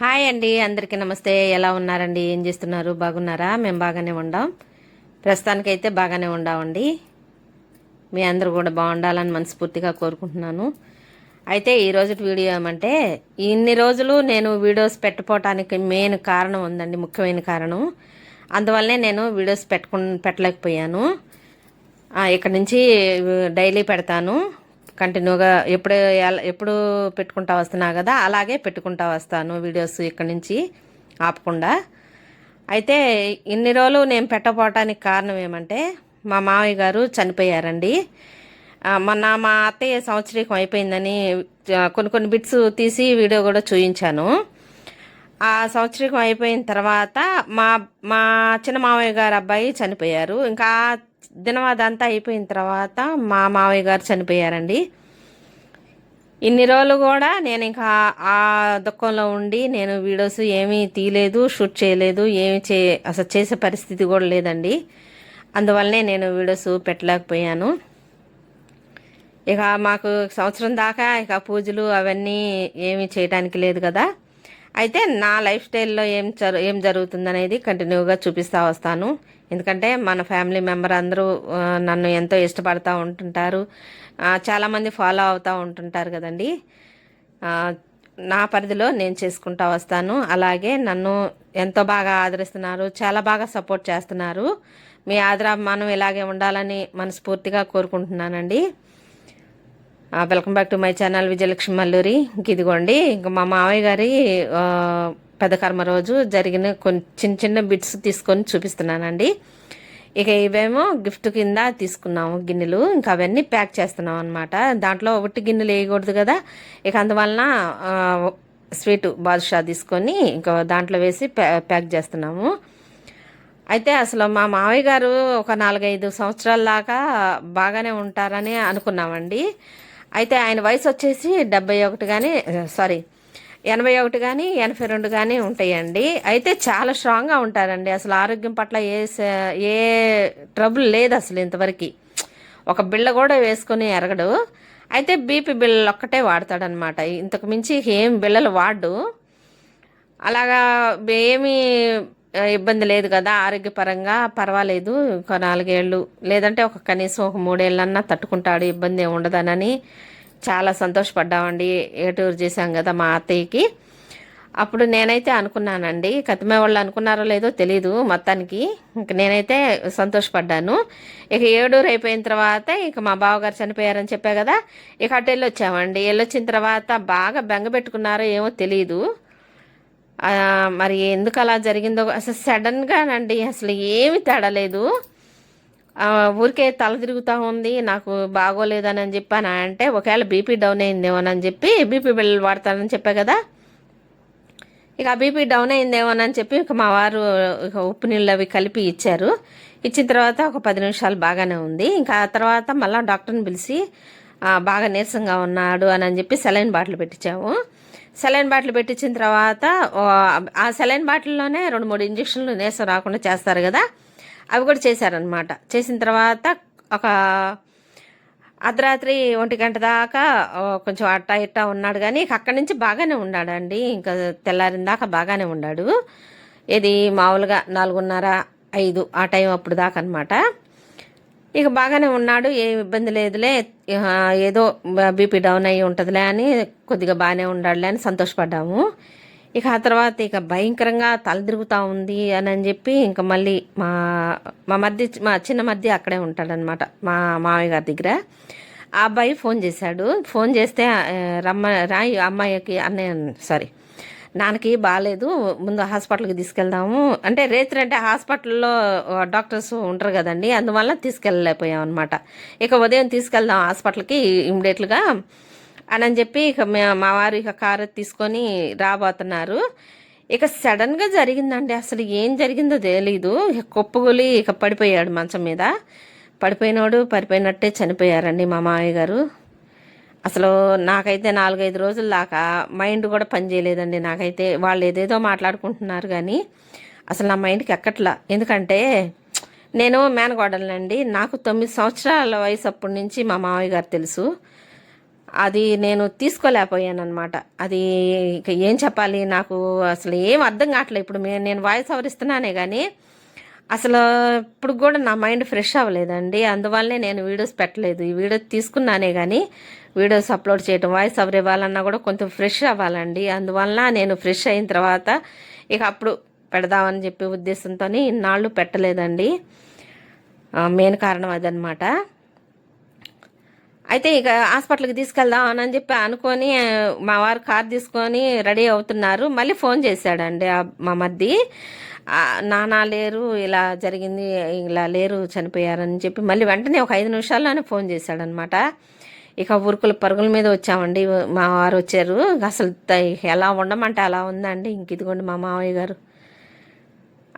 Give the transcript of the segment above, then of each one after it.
Hi అండి అందరికీ నమస్తే. ఎలా ఉన్నారండి? ఏం చేస్తున్నారు? బాగున్నారా? మేము బాగానే ఉండాం. ప్రస్తుతానికైతే బాగానే ఉండామండి. మీ అందరూ కూడా బాగుండాలని మనస్ఫూర్తిగా కోరుకుంటున్నాను. అయితే ఈరోజు వీడియో ఏమంటే ఇన్ని రోజులు నేను వీడియోస్ పెట్టుకోవటానికి మెయిన్ కారణం ఉందండి ముఖ్యమైన కారణం. అందువల్లనే నేను వీడియోస్ పెట్టుకు పెట్టలేకపోయాను. ఇక్కడ నుంచి డైలీ పెడతాను. కంటిన్యూగా ఎప్పుడు ఎలా- ఎప్పుడు పెట్టుకుంటా వస్తున్నా కదా అలాగే పెట్టుకుంటా వస్తాను వీడియోస్ ఇక్కడి నుంచి ఆపకుండా. అయితే ఇన్ని రోజులు నేను పెట్టపోవటానికి కారణం ఏమంటే మా మావయ్య గారు చనిపోయారండి. మొన్న మా అత్తయ్య సంవత్సరీకం అయిపోయిందని కొన్ని కొన్ని బిట్స్ తీసి వీడియో కూడా చూయించాను. ఆ సంవత్సరీకం అయిపోయిన తర్వాత మా మా చిన్న మావయ్య గారు అబ్బాయి చనిపోయారు. ఇంకా దినవాదంతా అయిపోయిన తర్వాత మా మావయ్య గారు చనిపోయారండి. ఇన్ని రోజులు కూడా నేను ఇంకా ఆ దుఃఖంలో ఉండి నేను వీడియోస్ ఏమీ తీయలేదు షూట్ చేయలేదు ఏమి చే అసలు చేసే పరిస్థితి కూడా లేదండి. అందువల్లనే నేను వీడియోస్ పెట్టలేకపోయాను. ఇక మాకు సంవత్సరం దాకా ఇక పూజలు అవన్నీ ఏమీ చేయడానికి లేదు కదా. అయితే నా లైఫ్ స్టైల్లో ఏం జరు ఏం జరుగుతుందనేది కంటిన్యూగా చూపిస్తూ వస్తాను. ఎందుకంటే మన ఫ్యామిలీ మెంబర్ అందరూ నన్ను ఎంతో ఇష్టపడతా ఉంటుంటారు. చాలామంది ఫాలో అవుతూ ఉంటుంటారు కదండి. నా పరిధిలో నేను చేసుకుంటా వస్తాను. అలాగే నన్ను ఎంతో బాగా ఆదరిస్తున్నారు చాలా బాగా సపోర్ట్ చేస్తున్నారు. మీ ఆదరాభిమానం ఇలాగే ఉండాలని మనస్ఫూర్తిగా కోరుకుంటున్నానండి. Welcome back to my channel Vijayalakshmi Malluri. ఇంక ఇదిగోండి ఇంకా మా మావయ్య గారి పెదకర్మ పెద్ద కర్మ రోజు జరిగిన కొన్ని చిన్న చిన్న బిట్స్ తీసుకొని చూపిస్తున్నానండి. ఇక ఇవేమో గిఫ్ట్ కింద తీసుకున్నాము గిన్నెలు. ఇంకా అవన్నీ ప్యాక్ చేస్తున్నాం అనమాట దాంట్లో ఒకటి గిన్నెలు వేయకూడదు కదా. ఇక అందువలన స్వీట్ బాదుషా తీసుకొని ఇంకా దాంట్లో వేసి ప్యా- ప్యాక్ చేస్తున్నాము. అయితే అసలు మా మావయ్య గారు ఒక నాలుగైదు సంవత్సరాల దాకా బాగానే ఉంటారని అనుకున్నామండి. అయితే ఆయన వయసు వచ్చేసి డెబ్బై ఒకటి కానీ సారీ ఎనభై ఒకటి కానీ ఎనభై రెండు కానీ ఉంటాయండి. అయితే చాలా స్ట్రాంగ్గా ఉంటారండి. అసలు ఆరోగ్యం పట్ల ఏ ఏ ట్రబుల్ లేదు అసలు ఇంతవరకు. ఒక బిళ్ళ కూడా వేసుకొని ఎరగడు. అయితే బీపీ బిళ్ళలు ఒక్కటే వాడతాడనమాట ఇంతకు మించి ఏం బిళ్ళలు వాడు అలాగా ఏమీ ఇబ్బంది లేదు కదా ఆరోగ్యపరంగా పర్వాలేదు ఒక నాలుగేళ్ళు. లేదంటే ఒక కనీసం ఒక మూడేళ్ళన్నా తట్టుకుంటాడు ఇబ్బంది ఏమి ఉండదనని చాలా సంతోషపడ్డామండి. ఏటూరు చేశాం కదా మా అత్తయ్యకి. అప్పుడు నేనైతే అనుకున్నానండి కతిమే వాళ్ళు అనుకున్నారో లేదో తెలీదు మొత్తానికి. ఇంక నేనైతే సంతోషపడ్డాను. ఇక ఏడూరు అయిపోయిన తర్వాత ఇక మా బావగారు చనిపోయారని చెప్పా కదా ఇక అటు వెళ్ళి వచ్చామండి వెళ్ళొచ్చిన తర్వాత బాగా బెంగ పెట్టుకున్నారో ఏమో తెలియదు మరి ఎందుకు అలా జరిగిందో అసలు సడన్గానండి అసలు ఏమి తేడా లేదు. ఊరికే తల తిరుగుతూ ఉంది నాకు బాగోలేదని అని చెప్పాను అంటే ఒకవేళ బీపీ డౌన్ అయిందేమోనని చెప్పి బీపీ బిల్ వాడతానని చెప్పా కదా. ఇక బీపీ డౌన్ అయిందేమోనని చెప్పి ఇక మా వారు ఇక ఉప్పు నీళ్ళు అవి కలిపి ఇచ్చారు. ఇచ్చిన తర్వాత ఒక పది నిమిషాలు బాగానే ఉంది. ఇంకా ఆ తర్వాత మళ్ళీ డాక్టర్ని పిలిచి బాగా నీరసంగా ఉన్నాడు అని అని చెప్పి సెలైన్ బాటిల్ పెట్టించాము. సెలైన్ బాటిల్ పెట్టించిన తర్వాత ఆ సెలైన్ బాటిల్లోనే రెండు మూడు ఇంజక్షన్లు నేసం రాకుండా చేస్తారు కదా అవి కూడా చేశారనమాట చేసిన తర్వాత ఒక అర్ధరాత్రి ఒంటి గంట దాకా కొంచెం అట్టా ఇట్టా ఉన్నాడు కానీ అక్కడి నుంచి బాగానే ఉన్నాడండి. ఇంకా తెల్లారిన దాకా బాగానే ఉన్నాడు. ఇది మామూలుగా నాలుగున్నర ఐదు ఆ టైం అప్పుడు దాకా అనమాట ఇక బాగానే ఉన్నాడు ఏ ఇబ్బంది లేదులే ఏదో బీపీ డౌన్ అయ్యి ఉంటుందిలే అని కొద్దిగా బాగానే ఉన్నాడులే అని సంతోషపడ్డాము. ఇక ఆ తర్వాత ఇక భయంకరంగా తల తిరుగుతూ ఉంది అని అని చెప్పి ఇంకా మళ్ళీ మా మా మధ్య మా చిన్న మధ్య అక్కడే ఉంటాడనమాట మా మామయ్య గారి దగ్గర. ఆ అబ్బాయి ఫోన్ చేశాడు. ఫోన్ చేస్తే రమ్మ రాయి అమ్మాయికి అన్నయ్య సారీ నాన్నకి బాగాలేదు ముందు హాస్పిటల్కి తీసుకెళ్దాము. అంటే రేత్రి అంటే హాస్పిటల్లో డాక్టర్స్ ఉంటారు కదండి అందువల్ల తీసుకెళ్ళలేకపోయాం అనమాట ఇక ఉదయం తీసుకెళ్దాం హాస్పిటల్కి ఇమ్మీడియట్గా అని అని చెప్పి ఇక మా వారు ఇక కారు తీసుకొని రాబోతున్నారు. ఇక సడన్గా జరిగిందండి అసలు ఏం జరిగిందో తెలీదు. ఇక కుప్పగులి ఇక పడిపోయాడు మంచం మీద. పడిపోయినోడు పడిపోయినట్టే చనిపోయారండి మా మామయ్య గారు. అసలు నాకైతే నాలుగైదు రోజుల దాకా మైండ్ కూడా పనిచేయలేదండి నాకైతే వాళ్ళు ఏదేదో మాట్లాడుకుంటున్నారు కానీ అసలు నా మైండ్కి ఎక్కట్లా. ఎందుకంటే నేను మేనగోడలనండి. నాకు తొమ్మిది సంవత్సరాల వయసు అప్పటి నుంచి మా మామయ్య గారు తెలుసు. అది నేను తీసుకోలేకపోయాను అనమాట అది ఇక ఏం చెప్పాలి? నాకు అసలు ఏం అర్థం కావట్లేదు. ఇప్పుడు నేను వాయిస్ ఓవర్ ఇస్తున్నానే కానీ అసలు ఇప్పుడు కూడా నా మైండ్ ఫ్రెష్ అవ్వలేదండి. అందువల్లనే నేను వీడియోస్ పెట్టలేదు. ఈ వీడియో తీసుకున్నానే కానీ వీడియోస్ అప్లోడ్ చేయడం వాయిస్ ఓవర్ ఇవ్వాలన్నా కూడా కొంచెం ఫ్రెష్ అవ్వాలండి. అందువల్ల నేను ఫ్రెష్ అయిన తర్వాత ఇక అప్పుడు పెడదామని చెప్పి ఉద్దేశంతో ఇన్నాళ్ళు పెట్టలేదండి. మెయిన్ కారణం అదనమాట అయితే ఇక హాస్పిటల్కి తీసుకెళ్దాం అని చెప్పి అనుకొని మా వారు కార్ తీసుకొని రెడీ అవుతున్నారు. మళ్ళీ ఫోన్ చేశాడండి ఆ మా మధ్య నానా లేరు ఇలా జరిగింది ఇలా లేరు చనిపోయారని చెప్పి మళ్ళీ వెంటనే ఒక ఐదు నిమిషాల్లోనే ఫోన్ చేశాడనమాట ఇక ఉరుకుల పరుగుల మీద వచ్చామండి. మా వారు వచ్చారు. అసలు ఎలా ఉండమంటే అలా ఉందండి. ఇంక ఇదిగోండి మా మావయ్య గారు.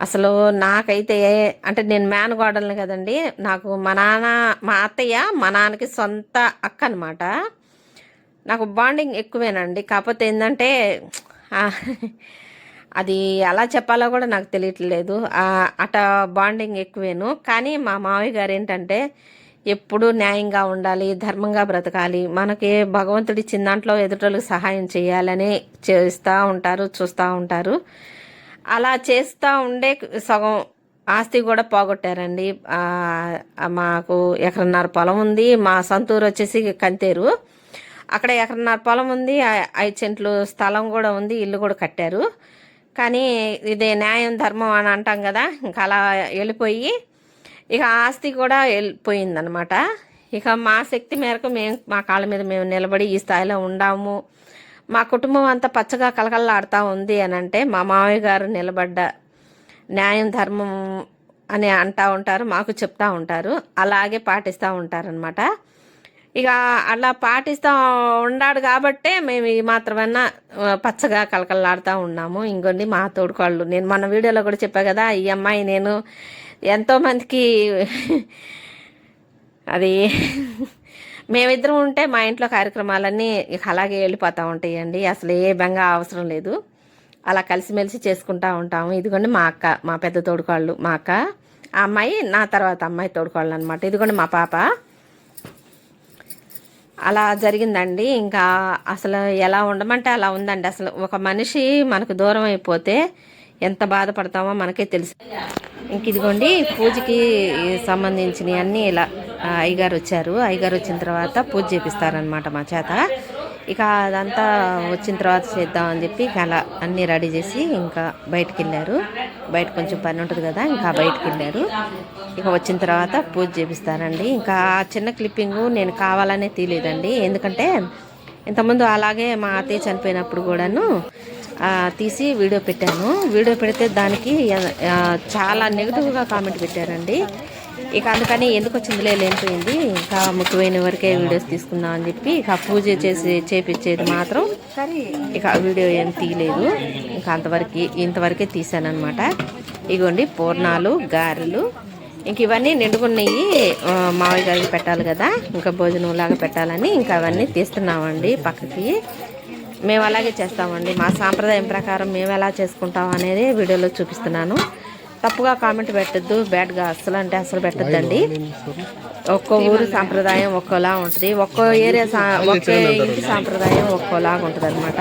అసలు నాకైతే అంటే నేను మేనగోడల్ని కదండి. నాకు మా నాన్న మా అత్తయ్య మా నాన్నకి సొంత అక్క అనమాట నాకు బాండింగ్ ఎక్కువేనండి. కాకపోతే ఏంటంటే అది ఎలా చెప్పాలో కూడా నాకు తెలియట్లేదు. అట బాండింగ్ ఎక్కువేను. కానీ మా మావయ్య గారు ఏంటంటే ఎప్పుడూ న్యాయంగా ఉండాలి ధర్మంగా బ్రతకాలి. మనకి భగవంతుడి ఇచ్చిన దాంట్లో ఎదుటలకు సహాయం చేయాలని చేస్తూ ఉంటారు చూస్తూ ఉంటారు. అలా చేస్తూ ఉండే సగం ఆస్తి కూడా పోగొట్టారండి. మాకు ఎకరన్నర పొలం ఉంది. మా సొంతూరు వచ్చేసి కంతేరు. అక్కడ ఎకరన్నర పొలం ఉంది. ఐదు సెంట్లు స్థలం కూడా ఉంది. ఇల్లు కూడా కట్టారు. కానీ ఇదే న్యాయం ధర్మం అని అంటాం కదా. ఇంకా అలా వెళ్ళిపోయి ఇక ఆస్తి కూడా వెళ్ళిపోయిందనమాట ఇక మా శక్తి మేరకు మేము మా కాళ్ళ మీద మేము నిలబడి ఈ స్థాయిలో ఉండాము. మా కుటుంబం అంతా పచ్చగా కలకల్లాడుతూ ఉంది అని అంటే మా మామయ్య గారు నిలబడ్డ న్యాయం ధర్మం అని అంటూ ఉంటారు మాకు చెప్తా ఉంటారు. అలాగే పాటిస్తూ ఉంటారనమాట ఇక అలా పాటిస్తూ ఉన్నాడు కాబట్టే మేము ఈ మాత్రమన్నా పచ్చగా కలకల్లాడుతూ ఉన్నాము. ఇంకొన్ని మా తోడుకోళ్ళు. నేను మన వీడియోలో కూడా చెప్పా కదా ఈ అమ్మాయి నేను ఎంతోమందికి అది మేమిద్దరం ఉంటే మా ఇంట్లో కార్యక్రమాలన్నీ అలాగే వెళ్ళిపోతూ ఉంటాయండి. అసలు ఏ బెంగా అవసరం లేదు. అలా కలిసిమెలిసి చేసుకుంటా ఉంటాము. ఇదిగోండి మా అక్క మా పెద్ద తోడుకోళ్ళు మా అక్క ఆ అమ్మాయి నా తర్వాత అమ్మాయి తోడుకోళ్ళు అనమాట ఇదిగోండి మా పాప. అలా జరిగిందండి. ఇంకా అసలు ఎలా ఉండమంటే అలా ఉందండి. అసలు ఒక మనిషి మనకు దూరం అయిపోతే ఎంత బాధపడతామో మనకే తెలుసు. ఇంక ఇదిగోండి పూజకి సంబంధించినవి అన్నీ ఇలా అయ్యగారు వచ్చారు. అయ్యగారు వచ్చిన తర్వాత పూజ చేపిస్తారనమాట మా చేత. ఇక అదంతా వచ్చిన తర్వాత చేద్దామని చెప్పి ఇక అలా అన్నీ రెడీ చేసి ఇంకా బయటకు వెళ్ళారు బయట కొంచెం పని ఉంటుంది కదా ఇంకా బయటికి వెళ్ళారు ఇక వచ్చిన తర్వాత పూజ చేపిస్తారండి. ఇంకా ఆ చిన్న క్లిప్పింగు నేను కావాలనే తీయలేదండి. ఎందుకంటే ఇంతకుముందు అలాగే మా అత్తయ్య చనిపోయినప్పుడు కూడాను తీసి వీడియో పెట్టాను. వీడియో పెడితే దానికి చాలా నెగిటివ్గా కామెంట్ పెట్టారండి. ఇక అందుకని ఎందుకు వచ్చిందిలే లేనిపోయింది. ఇంకా ముఖ్యమైన వరకే వీడియోస్ తీసుకుందాం అని చెప్పి ఇక పూజ చేసి చేపించేది మాత్రం ఇక వీడియో ఏం తీయలేదు. ఇంకా అంతవరకు ఇంతవరకే తీసానమాట ఇగోండి పూర్ణాలు గారెలు. ఇంక ఇవన్నీ నిండుకున్నాయి ఆ, గారికి పెట్టాలి కదా. ఇంకా భోజనం లాగా పెట్టాలని ఇంకా అవన్నీ తీస్తున్నామండి పక్కకి. మేము అలాగే చేస్తామండి. మా సాంప్రదాయం ప్రకారం మేము ఎలా చేసుకుంటాం అనేది వీడియోలో చూపిస్తున్నాను. తప్పుగా కామెంట్ పెట్టద్దు. బ్యాడ్గా అస్సలు అంటే అసలు పెట్టద్దండి. ఒక్కో ఊరు సాంప్రదాయం ఒక్కోలా ఉంటుంది. ఒక్కో ఏరియా సా ఒకే ఇంటి సాంప్రదాయం ఒక్కోలాగా ఉంటుంది అనమాట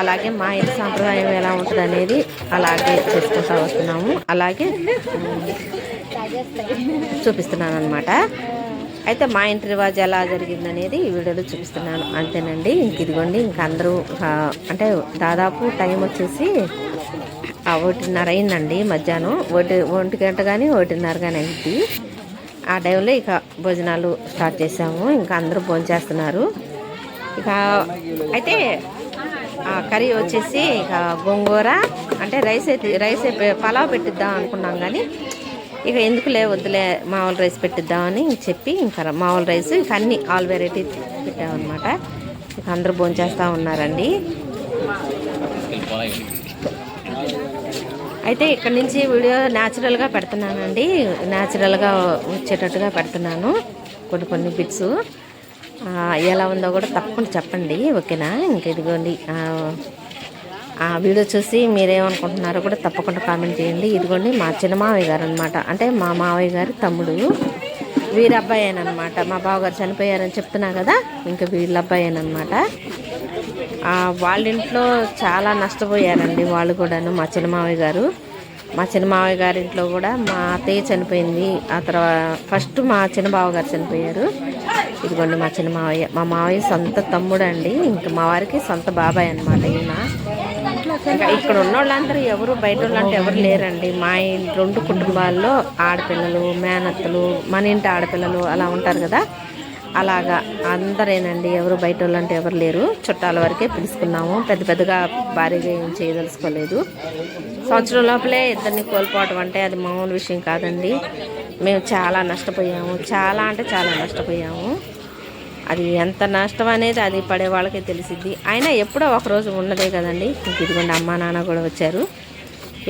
అలాగే మా ఇంటి సాంప్రదాయం ఎలా ఉంటుంది అనేది అలాగే చేసుకుంటూ వస్తున్నాము. అలాగే చూపిస్తున్నాను అనమాట అయితే మా ఇంటి రివాజ్ ఎలా జరిగింది అనేది ఈ వీడియోలో చూపిస్తున్నాను. అంతేనండి. ఇంక ఇదిగోండి ఇంక అందరూ అంటే దాదాపు టైం వచ్చేసి ఒకటిన్నర అయిందండి మధ్యాహ్నం. ఒకటి ఒంటి గంట కానీ ఒకటిన్నర కానీ అయింది. ఆ టైంలో ఇక భోజనాలు స్టార్ట్ చేసాము. ఇంకా అందరూ భోజనం చేస్తున్నారు. ఇక అయితే కర్రీ వచ్చేసి ఇక గోంగూర అంటే రైస్ అయితే రైస్ అయితే పలావ్ పెట్టిద్దాం అనుకున్నాం కానీ ఇక ఎందుకులే వద్దులే మామూలు రైస్ పెట్టిద్దామని చెప్పి ఇంకా మామూలు రైస్ ఇక అన్ని ఆల్ వెరైటీ పెట్టామన్నమాట. ఇక అందరూ భోంచేస్తూ ఉన్నారండి. అయితే ఇక్కడ నుంచి వీడియో న్యాచురల్గా పెడుతున్నానండి. న్యాచురల్గా వచ్చేటట్టుగా పెడుతున్నాను. కొన్ని కొన్ని బిట్స్ ఎలా ఉందో కూడా తప్పకుండా చెప్పండి ఓకేనా? ఇంకా ఇదిగోండి ఆ, వీడియో చూసి మీరేమనుకుంటున్నారో కూడా తప్పకుండా కామెంట్ చేయండి. ఇదిగోండి మా చిన్న మావయ్య గారు అనమాట అంటే మా మావయ్య గారి తమ్ముడు. వీరి అబ్బాయేనమాట మా బావగారు చనిపోయారని చెప్తున్నా కదా ఇంకా వీళ్ళ అబ్బాయేనమాట వాళ్ళ ఇంట్లో చాలా నష్టపోయారండి వాళ్ళు కూడాను మా చిన్నమావయ్య గారు. మా చిన్నమావయ్య గారి ఇంట్లో కూడా మా అత్తయ్య చనిపోయింది. ఆ తర్వాత ఫస్ట్ మా చిన్న బావ గారు చనిపోయారు. ఇదిగోండి మా చిన్న మావయ్య. మా మావయ్య సొంత తమ్ముడు అండి ఇంకా మా వారికి సొంత బాబాయ్ అనమాట ఈయన. ఇక్కడ ఉన్న వాళ్ళందరూ ఎవరు బయట వాళ్ళంటే ఎవరు లేరండి. మా రెండు కుటుంబాల్లో ఆడపిల్లలు మేనత్తలు మన ఇంటి ఆడపిల్లలు అలా ఉంటారు కదా. అలాగా అందరేనండి. ఎవరు బయట వాళ్ళంటే ఎవరు లేరు. చుట్టాల వరకే పిలుచుకున్నాము పెద్ద పెద్దగా భారీగా ఏం చేయదలుచుకోలేదు. సంవత్సరం లోపలే ఇద్దరిని కోల్పోవటం అంటే అది మామూలు విషయం కాదండి. మేము చాలా నష్టపోయాము. చాలా అంటే చాలా నష్టపోయాము. అది ఎంత నష్టం అనేది అది పడే వాళ్ళకే తెలిసిద్ది. అయినా ఎప్పుడో ఒకరోజు ఉన్నదే కదండి. ఇంక ఇదిగోండి అమ్మా నాన్న కూడా వచ్చారు.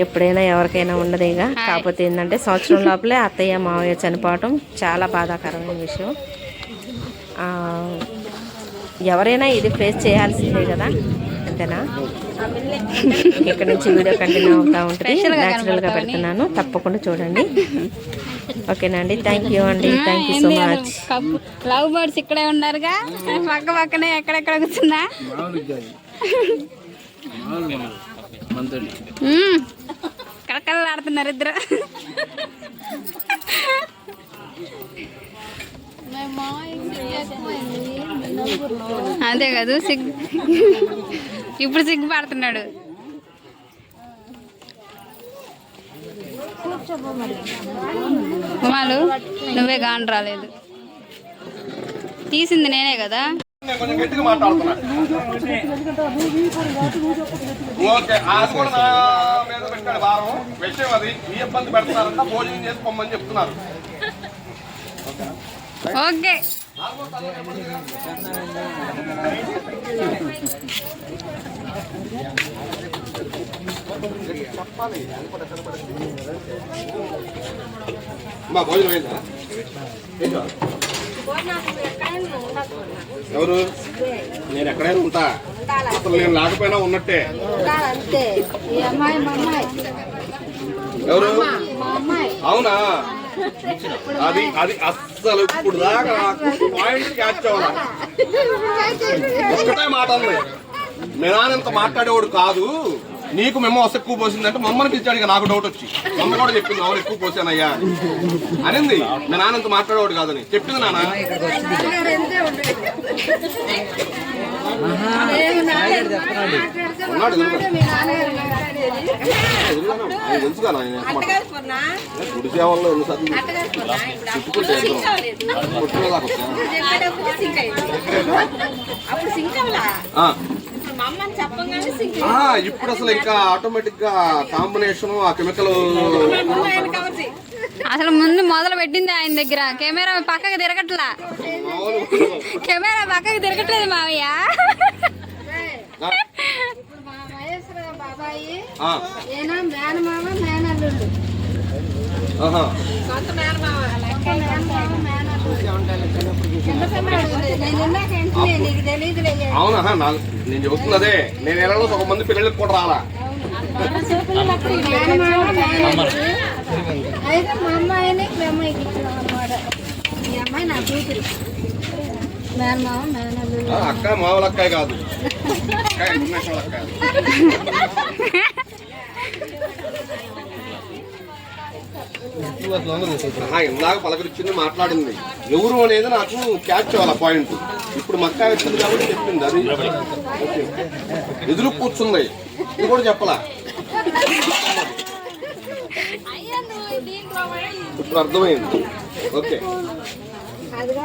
ఎప్పుడైనా ఎవరికైనా ఉండదేగా కాకపోతే ఏంటంటే సంవత్సరం లోపలే అత్తయ్య మావయ్య చనిపోవటం చాలా బాధాకరమైన విషయం. ఎవరైనా ఇది ఫేస్ చేయాల్సిందే కదా. అంతేనా? ఇక్కడ నుంచి వీడియో కంటిన్యూ అవుతా ఉంటుంది. న్యాచురల్గా పెడుతున్నాను. తప్పకుండా చూడండి. ఓకేనా అండి? థ్యాంక్ యూ అండి. Thank you so much love birds ఇక్కడే ఉన్నారుగా? పక్క పక్కనే ఎక్కడెక్కడ కూర్చున్నా? కడకల్లాడుతున్నారు ఇద్దరు. అదే కదా సిగ్గు ఇప్పుడు సిగ్గుపడుతున్నాడు ఉమాలు నువ్వే గాని రాలేదు. తీసింది నేనే కదా. నేను కొంచెం గట్టిగా మాట్లాడుతున్నా ఓకే అది కూడా నా మీద పెట్టాడు భారం. విషయం అది మీ ఇబ్బంది పెడతారంట భోజనం చేసి పొమ్మని చెప్తున్నారు. ఓకే. మా భోజనం అయిందా? ఎవరు? నేను ఎక్కడైనా ఉంటా. అసలు నేను లేకపోయినా ఉన్నట్టే. ఎవరు? అవునా? అది అది అస్సలు ఇప్పుడు దాకా నాకు పాయింట్ క్యాచ్ అవ్వాలి. ఒక్కటే మాట ఉంది మీ నాన్న ఇంత మాట్లాడేవాడు కాదు. నీకు మేము వస్తే ఎక్కువ పోసిందంటే మమ్మల్ని పిలిచాడు ఇక నాకు డౌట్ వచ్చి. మమ్మ కూడా చెప్పింది అవును ఎక్కువ పోసానయ్యా. అనింది మీ నాన్న ఇంత మాట్లాడేవాడు కాదని. చెప్పింది నాన్న. ఉన్నాడు తెలుసుగా. గుడి సేవల్లో ఎన్నిసార్లు. ఇప్పుడు అసలు ఇంకా ఆటోమేటిక్గా కాంబినేషన్ ఆ కెమికల్ అసలు ముందు మొదలు పెట్టింది ఆయన దగ్గర. కెమెరా పక్కకి తిరగట్లా. కెమెరా పక్కకి తిరగట్లేదు మావయ్య. బాబాయి మేనమామ మేనల్లుళ్ళు. అవునా నేను చెబుతుంది అదే నేను ఎలా ఒక మంది పిల్లలకి కూడా రాలా. మేనమామ మేనల్లుడు అయితే మా అమ్మాయిని మీ అమ్మాయికి ఇచ్చినాం అన్నమాట మీ అమ్మాయి నా కూతురు మేనమామ మేనల్లుళ్ళు ఆ, అక్క మామూలు అక్కాయ కాదు. అక్కాయ ఇంటర్నేషనల్ అక్కాయ. ఇందాక పలకరించింది మాట్లాడింది. ఎవరు అనేది నాకు క్యాచ్ అవ్వాలి పాయింట్ ఇప్పుడు మక్కా వచ్చింది కాబట్టి చెప్పింది అది. ఎదురు కూర్చుంది. ఇది కూడా చెప్పలా? ఇప్పుడు అర్థమైంది. ఓకే. అదిగో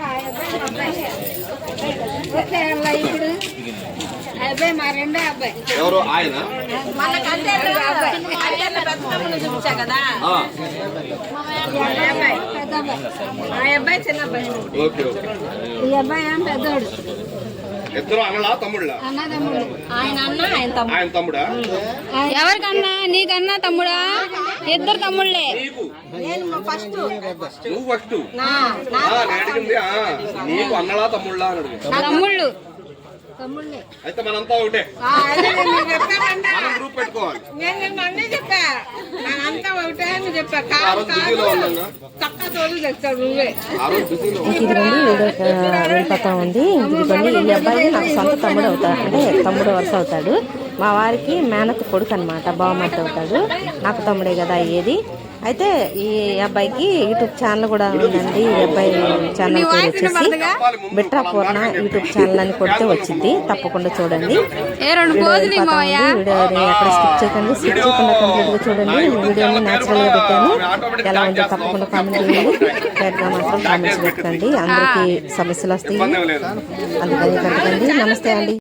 ఎవరు? ఆయన? Okay okay. ఇద్దరు అన్నలా తమ్ముళ్ళ? అన్న తమ్ముడు. తమ్ముడా. ఎవరికన్నా? నీకన్నా తమ్ముడా? ఇద్దరు తమ్ముళ్ళే. నీకు? నేను ఫస్ట్. నువ్వు ఫస్ట్? నేను అడిగింది ఆ, నీకు అన్నలా తమ్ముళ్ళా అని అడిగింది. తమ్ముళ్ళు తమ్ముళ్ళే. అయితే మనంతా ఒకటే. అదే నేను చెప్తానంట మనం గ్రూప్ పెట్టుకోవాలి. నేను నిన్న అన్నీ చెప్పా. నేనంతా ఒకటే అని ఇదిగోండి ఉంది. ఇదిగోండి ఈ అబ్బాయి నాకు సొంత తమ్ముడు అవుతాడు. అంటే తమ్ముడు వరుస అవుతాడు. మా వారికి మేనత్ కొడుకు అనమాట బావమర్ది అవుతాడు. నాకు తమ్ముడే కదా అయ్యేది అయితే ఈ అబ్బాయికి యూట్యూబ్ ఛానల్ కూడా ఉందండి. ఈ అబ్బాయి ఛానల్ పేరు వచ్చేసి బిట్రా పూర్ణ యూట్యూబ్ ఛానల్ అని కొడితే వచ్చింది. తప్పకుండా చూడండి. వీడియో ఎక్కడ స్కిప్ చేయకండి. స్కిప్ చేయకుండా కంప్లీట్గా చూడండి వీడియోని న్యాచురల్గా పెట్టాను. ఎలా ఉందో తప్పకుండా కామెంట్ చేయండి. రైట్గా మాత్రం కామెంట్స్ పెట్టండి అందరికి సమస్యలు వస్తాయి. అందుకని పెట్టకండి నమస్తే అండి.